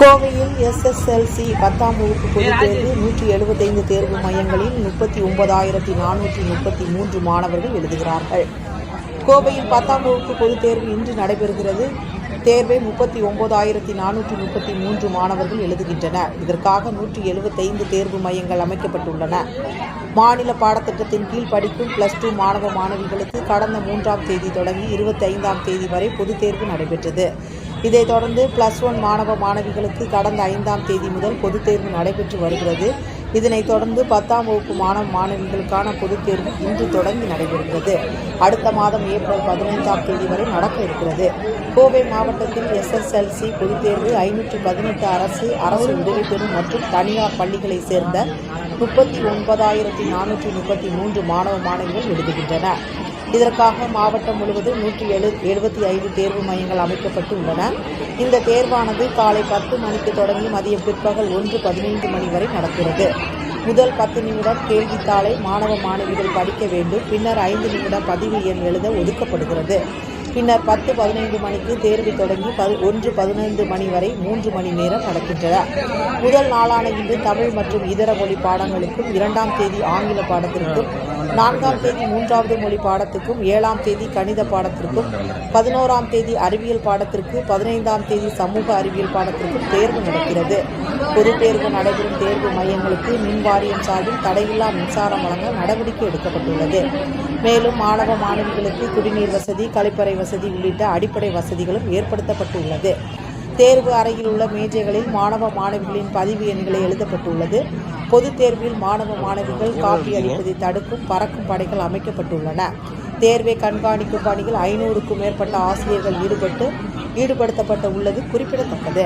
கோவையில் எஸ்எஸ்எல்சி பத்தாம் வகுப்பு பொதுத் தேர்வு நூற்றி எழுபத்தைந்து தேர்வு மையங்களில் முப்பத்தி ஒன்பதாயிரத்தி நானூற்றி முப்பத்தி மூன்று மாணவர்கள் எழுதுகிறார்கள். கோவையில் பத்தாம் வகுப்பு பொதுத் தேர்வு இன்று நடைபெறுகிறது. தேர்வை முப்பத்தி ஒன்பதாயிரத்தி நானூற்றி முப்பத்தி மூன்று மாணவர்கள் எழுதுகின்றனர். இதற்காக நூற்றி எழுபத்தைந்து தேர்வு மையங்கள் அமைக்கப்பட்டுள்ளன. மாநில பாடத்திட்டத்தின் கீழ் படிக்கும் பிளஸ் டூ மாணவ மாணவிகளுக்கு கடந்த மூன்றாம் தேதி தொடங்கி இருபத்தி ஐந்தாம் தேதி வரை பொதுத் தேர்வு நடைபெற்றது. இதைத் தொடர்ந்து பிளஸ் ஒன் மாணவ மாணவிகளுக்கு கடந்த ஐந்தாம் தேதி முதல் பொதுத் தேர்வு நடைபெற்று வருகிறது. இதனைத் தொடர்ந்து பத்தாம் வகுப்பு மாணவ மாணவிகளுக்கான பொதுத் தேர்வு இன்று தொடங்கி நடைபெறுகிறது. அடுத்த மாதம் ஏப்ரல் பதினைந்தாம் தேதி வரை நடக்க இருக்கிறது. கோவை மாவட்டத்தில் எஸ்எஸ்எல்சி பொதுத் தேர்வு ஐநூற்றி பதினெட்டு அரசு அரசு உதவி பெறும் மற்றும் தனியார் பள்ளிகளைச் சேர்ந்த முப்பத்தி ஒன்பதாயிரத்தி நானூற்றி முப்பத்தி மூன்று மாணவ மாணவிகள் எழுதுகின்றனர். இதற்காக மாவட்டம் முழுவதும் நூற்றி எழு எழுபத்தி ஐந்து தேர்வு மையங்கள் அமைக்கப்பட்டு உள்ளன இந்த தேர்வானது காலை பத்து மணிக்கு தொடங்கி மதியம் பிற்பகல் ஒன்று பதினைந்து மணி வரை நடக்கிறது. முதல் பத்து நிமிடம் கேள்வித்தாளை மாணவ மாணவிகள் படிக்க வேண்டும். பின்னர் ஐந்து நிமிடம் பதிவு எண் எழுத ஒதுக்கப்படுகிறது. பின்னர் பத்து பதினைந்து மணிக்கு தேர்வு தொடங்கி பது ஒன்று பதினைந்து மணி வரை மூன்று மணி நேரம் நடக்கின்றன. முதல் நாளான இன்று தமிழ் மற்றும் இதர மொழி பாடங்களுக்கும் இரண்டாம் தேதி ஆங்கில பாடத்திற்கும் நான்காம் தேதி மூன்றாவது மொழி பாடத்துக்கும் ஏழாம் தேதி கணித பாடத்திற்கும் பதினோராம் தேதி அறிவியல் பாடத்திற்கு பதினைந்தாம் தேதி சமூக அறிவியல் பாடத்திற்கும் தேர்வு நடக்கிறது. பொது தேர்வு நடைபெறும் தேர்வு மையங்களுக்கு மின் வாரியம் சார்பில் தடையில்லா மின்சாரம் வழங்க நடவடிக்கை எடுக்கப்பட்டுள்ளது. மேலும் மாணவ மாணவிகளுக்கு குடிநீர் வசதி கழிப்பறை வசதி உள்ளிட்ட அடிப்படை வசதிகளும் ஏற்படுத்தப்பட்டுள்ளது. தேர்வு அறையில் உள்ள மேஜைகளில் மாணவ மாணவிகளின் பதிவு எண்களை எழுதப்பட்டுள்ளது. பொதுத் தேர்வில் மாணவ மாணவிகள் காப்பி அடிப்பதை தடுக்கும் பறக்கும் படைகள் அமைக்கப்பட்டுள்ளன. தேர்வை கண்காணிக்கும் பணியில் ஐநூறுக்கும் மேற்பட்ட ஆசிரியர்கள் ஈடுபட்டு ஈடுபடுத்தப்பட்டு உள்ளது குறிப்பிடத்தக்கது.